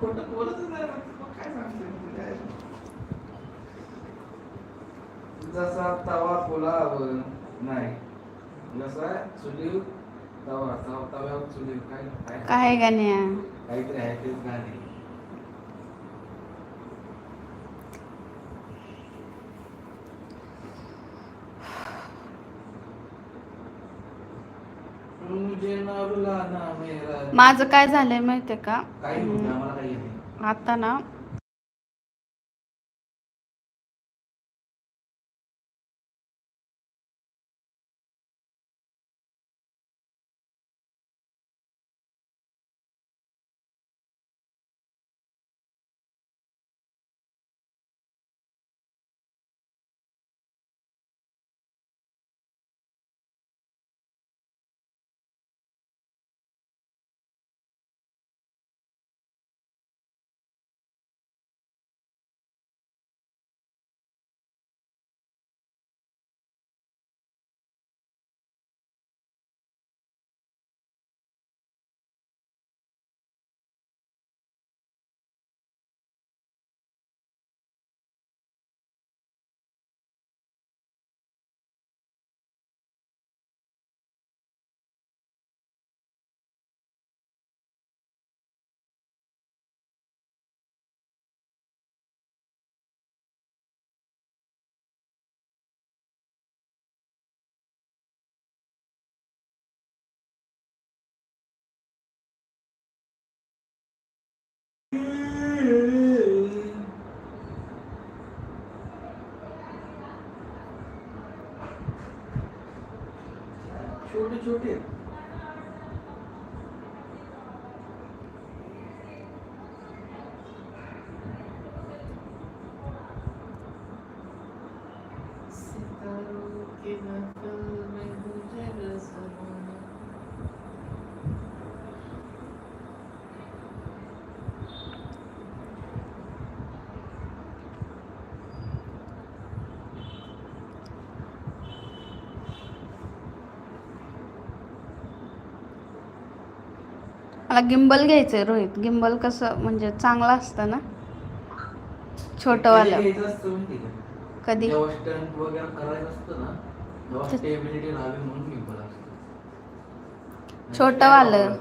खोटं बोलतच नाही काय सांगते? जसा तवा फुलावर नाही जसा चुलीव तवा तवा तव्यावर चुलीव काय काय? काय गाण्या? काहीतरी आहे तेच गाणे. मुझे काय झालंय माहितीये का. आता ना छोटे छोटे मला गिंबल घ्यायचंय रोहित. गिंबल कसं म्हणजे चांगलं असतं ना? छोटंवालं. कधी? छोटंवालं.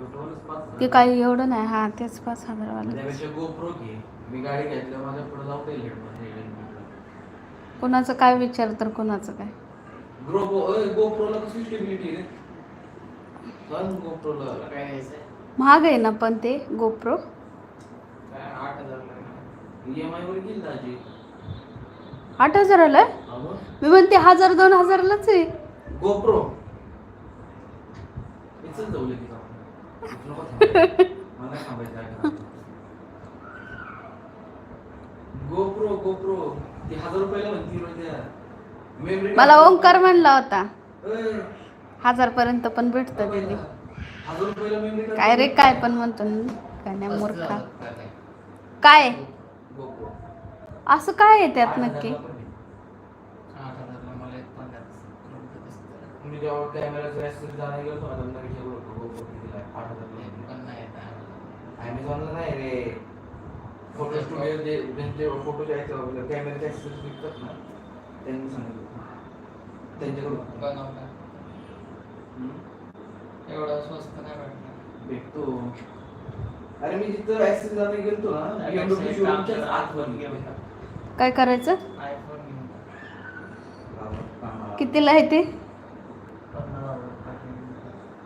हजार. ते काही एवढं नाही. हा तेच पाच हेडफोन कोणाचं काय विचार तर कोणाचं काय ग्रोपो गोप्रोला कशी स्टेबिलिटी रे सांग गोप्रोला काय घ्यायचंय महाग आहे ना पण ते गोप्रो? काय आठ हजाराला? मी म्हणते हजार दोन हजारालाच आहे. गोप्रो. GoPro GoPro. ती हजार रुपयाला म्हणती मला ओंकार म्हणला होता. हजारपर्यंत पण भेटतं काय दिली काय रे काय पण म्हणतो काय नाही मूर्खा. काय? असं काय आहे त्यात नक्की? ॲमेझॉनला नाही रे फोटो स्टुडिओ जे ज्यांचे फोटो विकतात ना त्यांनी सांगितलं त्यांच्याकडून. एवढं स्वस्त नाही भेटणार भेटतो. अरे मी जिथं ऍक्सेसरी जाणार गेलतो ना BMW काय करायचं? आयफोन घेऊन. कितीला आहे ते.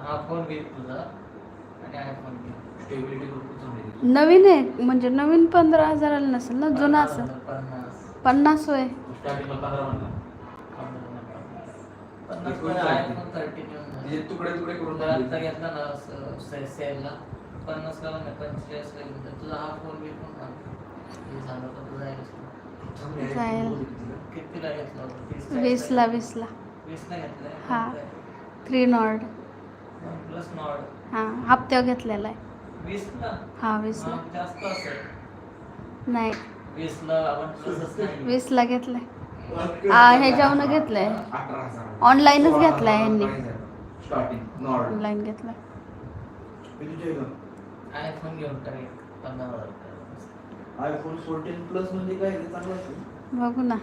हा फोन घे तुझा आणि आयफोन घे. स्टेबिलिटी भरपूर चांगली आहे. नवीन आहे म्हणजे नवीन पंधरा हजाराला नसेल ना जुना असेल. हजार, पन्नास. पन्नास होय. स्टार्टिंगला पंधरा म्हणला पन्नास. आयफोन थर्टीन म्हणजे. तुकडे तुकडे करून आता. घेतला ना सेलला. पन्नास ला नाही पंचेचाळीस ला घेऊन जाईल. तुझा हा फोन घे पण ना हे झालं तर तुझा चांगली आहे. जाईल. कितीला घेतला होता? तीस वीसला वीसला. वीसला घेतलाय हा. Three Nord. प्लस नॉड हा हप्त्यावर घेतलेला आहे. वीसला? हा वीसला. जास्त असेल. नाही. वीसला आपण घेतलाय. घेतलंय. ऑनलाईनच घेतलाय यांनी. आहे. स्टार्टिंग नॉर्ड ऑनलाईन जेवलं? आयफोन घेऊन टाक पन्नास हजार. आयफोन फोर्टीन प्लस म्हणजे काय ते चांगलं असेल बघू ना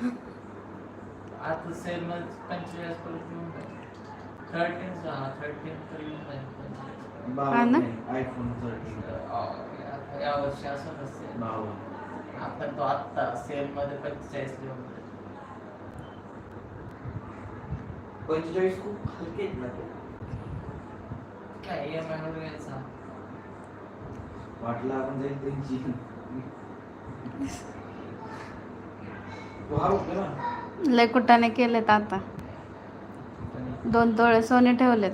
आता सेल मध्ये पंचेचाळीस पर्यंत येऊन जाईल थर्टीन थर्टीन तर येऊन जाईल पंचेचाळीस. हा ना? आयफोन थर्टीन अं, या वर्षी असं नसेल बावन्न आपण तो आत्ता सेल मध्ये पंचेचाळीस जाईल. पंचेचाळीस खूप हलके आहेत ना ते. काय वर घ्यायचा वाटलं आपण जाईल त्यांची. वाव होते ना. लय कुठाने केलेत आता. दोन तोळे सोने ठेवलेत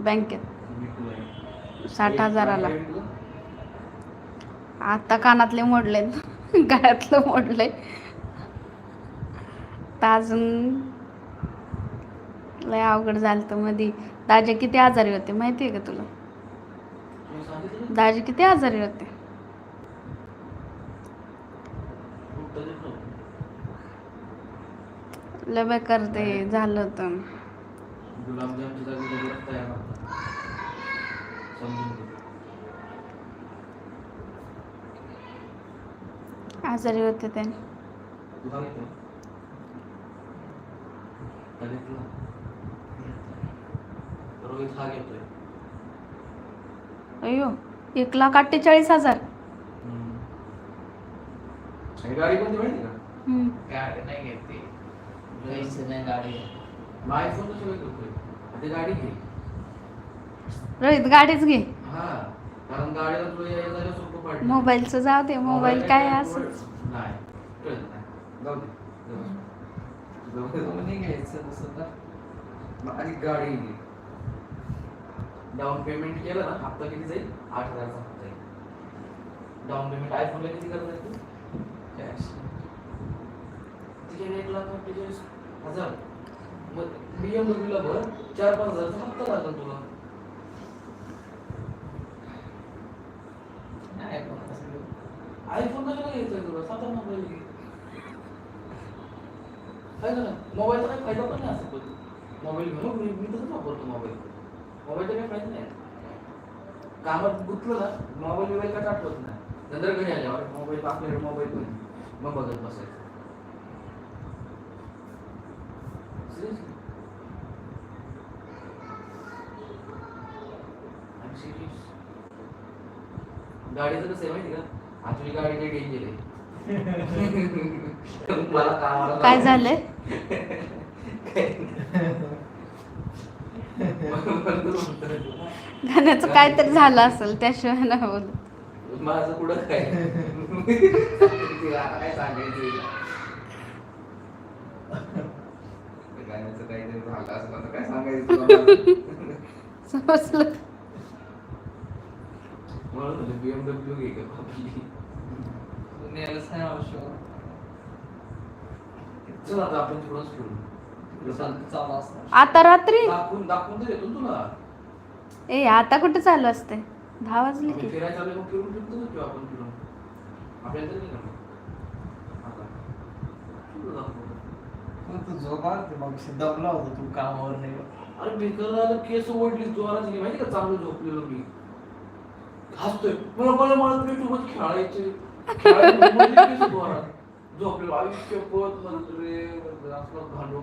बँकेत. साठ हजाराला? आता कानातले मोडलेत. गळ्यातलं मोडलंय. तर अजून लय अवघड झालं तर मधी. दाजे किती आजारी होते माहिती आहे का तुला? दाजे किती आजारी होते? कुठं देत लय बेकार ते झालं होतं. आजारी होते त्याने रोहित हा घेतोय अयो एक लाख अठ्ठेचाळीस हजार. हे गाडी कोणती माहिती का? हम्म. गाडी नाही घेतली पैसे नाही गाडी. कशाला घेतोय. ते गाडी घे. रोहित गाडीच घे. हा. कारण गाडीला तुला यायला जायला सोपं पडलं मोबाईलचं जाऊ दे मोबाईल काय असं? नाही. कळत नाही. जाऊ दे. जाऊ दे. जाऊ दे, जाऊ दे. नाही घ्यायचं तसं तर. आणि गाडी घे. डाऊन पेमेंट केलं ना हप्ता किती जाईल? आठ हजारचा हप्ता येईल डाऊन पेमेंट आयफोनला किती करत तू? कॅश तिथे एक लाख अठ्ठेचाळीस हजार. मग BMW ला भर चार पाच हजारचा हप्ता लागला तुला. आयफोन कशाला घ्यायचा तुला? साधा मोबाईल घे काय झालं मोबाईलचा काही फायदा पण नाही असं मोबाईल घेऊन मी मी तसंच वापरतो मोबाईल. मोबाईलचा काही फायदा नाही. कामात गुंतलं ना मोबाईल बिबाईल काय आठवत नाही. नंतर घरी आल्यावर मोबाईल आपल्याकडे मोबाईल पण मग बघत बसायचं. गाडीचं कसं आहे माहिती का? आता तुझी गाडी काही डेंजर आहे. मला कामाला काय झालंय? गाण्याचं काहीतरी झालं असेल त्याशिवाय नाही बोलत. माझं कुठं काय? तिला आता काय सांगायचं गाण्याचं काहीतरी झालं असं आता काय सांगायचं तुला? समजलं. म्हणून म्हणलं BMW घे का आपली तू न्यायलाच नाही आवश्यक. चल आता आपण थोडंच फिरू आता रात्री? दाखवून दाखवून तर देतो ना तुला. ए आता कुठे चालू असते दहा वाजले की. फिरायला चालू मग फिरून फिरून किंवा आपण फिरून. आपल्याला तरी नाही करणार आता. तुला दाखवतो. तू झोपा ते मग दमला होता तू कामावर नाही अरे बेकार झालं केस ओढली जोरात गेली माहिती का? चांगलं झोपलेलो मी. हसतोय. मला मला मला खेळायचे खेळायचे म्हणून मी केस जोरात असलं भांडव.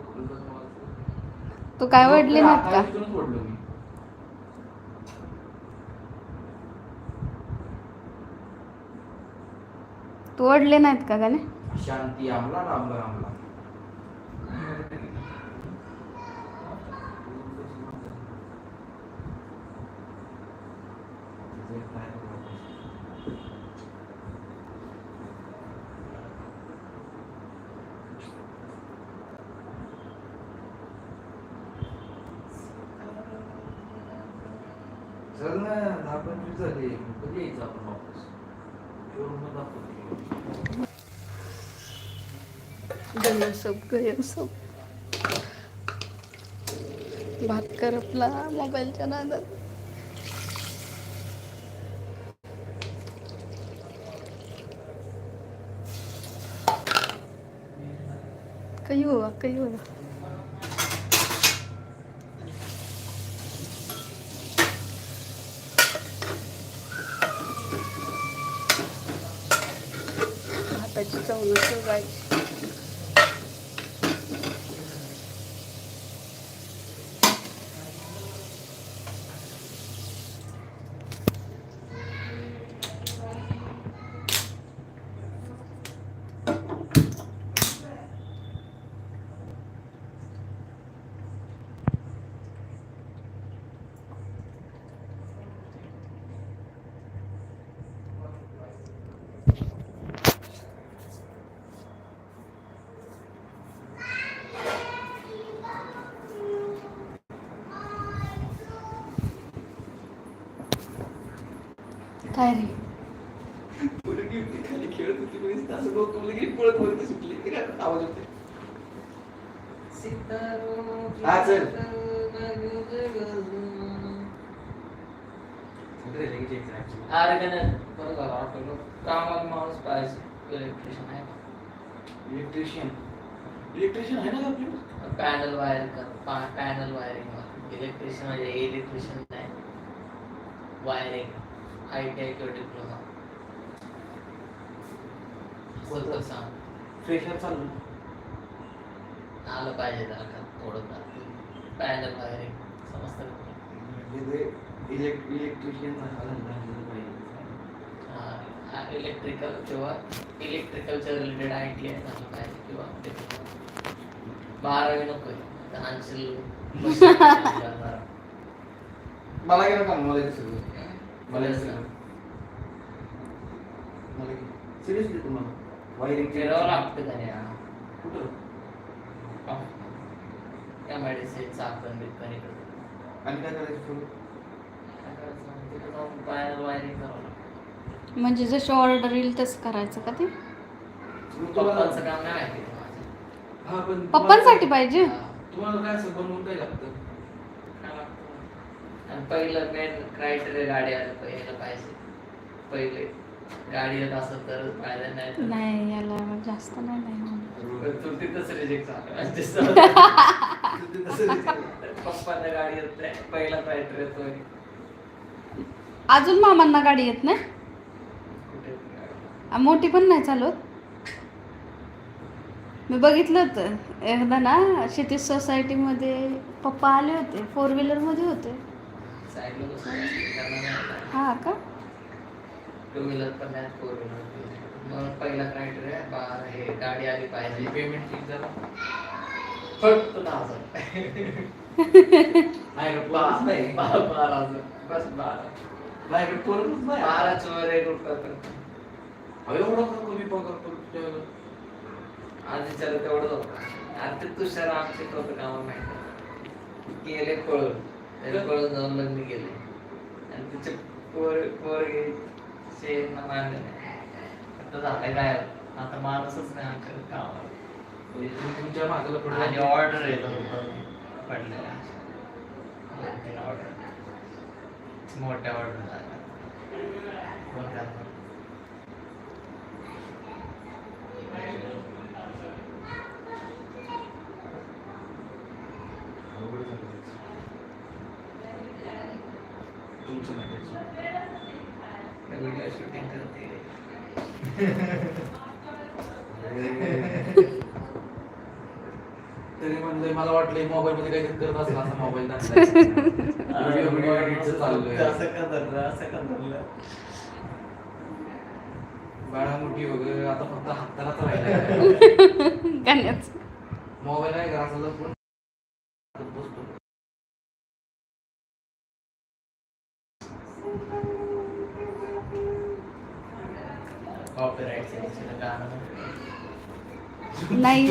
तू काय वडली नाहीत का? मी. तू वडले नाहीत का गाणे शांती आमला रामला रामला. चल ना दहा पंचवीस झाले कधी यायचं आपण वापस? शोरूम दाखवतो. गरम सूप गरम सूप भात करपला मोबाईलच्या नादात. काही हो काही हो मसाची चव नसेल काय रे? मुलगी होती खाली खेळत होती असं डोकं मुलगी पळत वरती सुटली. ते काय आवाज होते हा, चल. अरे का नाही बरं झालं आठवलं कामाला माणूस पाहिजे इलेक्ट्रिशियन आहे का? इलेक्ट्रिशियन इलेक्ट्रिशियन आहे ना का पॅनल वायर कर पॅनल वायरिंग इलेक्ट्रिशियन म्हणजे इलेक्ट्रिशियन नाही. वायरिंग आय टी आय किंवा डिप्लोमा. बोलतो सांग. फ्रेशर चालू. आलं पाहिजे का? थोडं पॅनल वायरिंग समजतं का? इलेक्ट्रिशियन इलेक्ट्रिकल किंवा इलेक्ट्रिकलच्या रिलेटेड आय टी आय झालं पाहिजे किंवा. बारावी नको आहे. मला गेलं का मला मला सिरियसली तुम्हाला? वायरिंग फिरावं लागतं का नाही? कुठं? त्या मेडिसिन चाकण बिकण इकडं आणि काय करायचं वायरिंग करावं लागतं. म्हणजे जशी ऑर्डर येईल तसं करायचं का ते? पप्पांचं काम नाही माहिती? हा, पप्पांसाठी पाहिजे? हा. तुम्हाला काय असं बनवून काय लागतं? आणि पहिलं मेन क्रायटेरिया गाडी आलं पहिलं पाहिजे. पहिले. गाडी येत असत तर फायदा नाही. नाही याला जास्त नाही नाही तू तिथंच रिजेक्ट झालं. पप्पांना गाडी येत नाही पहिला क्रायटेरिया तो. अजून मामांना गाडी येत नाही? मोठी पण नाही चालवत? मी बघितलं होतं. एकदा ना शेती सोसायटीमध्ये पप्पा आले होते फोर व्हीलरमध्ये होते. हा. का? टू व्हीलर पण नाही फोर व्हीलर मग पहिला क्रायटेरिया बा हे गाडी आली पाहिजे. पेमेंट किती झालं? फक्त दहा हजार. माझ्याकडे पोरच नाही बारा हजार. बस बारा. माझ्याकडे पोरच नाही. बारा चोर एक रुपया पण. अहो, एवढा का कमी पगार पडतो त्यावेळेला? आधी तेवढंच होतं. आता ते तुषार आमचे होतं कामा माहिती गेले पळून. त्याने पळून जाऊन लग्न केले आणि तिचे पोर पोरगे शेण मानले आता झालं काय आता माणूसच नाही आमच्या कामाला तुमच्या मागाला पडला आणि ऑर्डर येत पडलेल्या ऑर्डर मोठ्या ऑर्डर झाल्या कोण करणार? अवघड झालं त्याचं. तुमचं नाही त्याचं. व्हिडिओ शूटिंग करते तरी म्हणलं मला वाटलं मोबाईल मध्ये काहीतरी करत असेल असा मोबाईल व्हिडिओ व्हिडिओ एडिटचं चाललंय असं का धरलं असं का धरलं बाळामुठी वगैरे आता फक्त हातालाच राहिला गाण्याच मोबाईल आहे का? असं कॉपीराईट गाणं नाही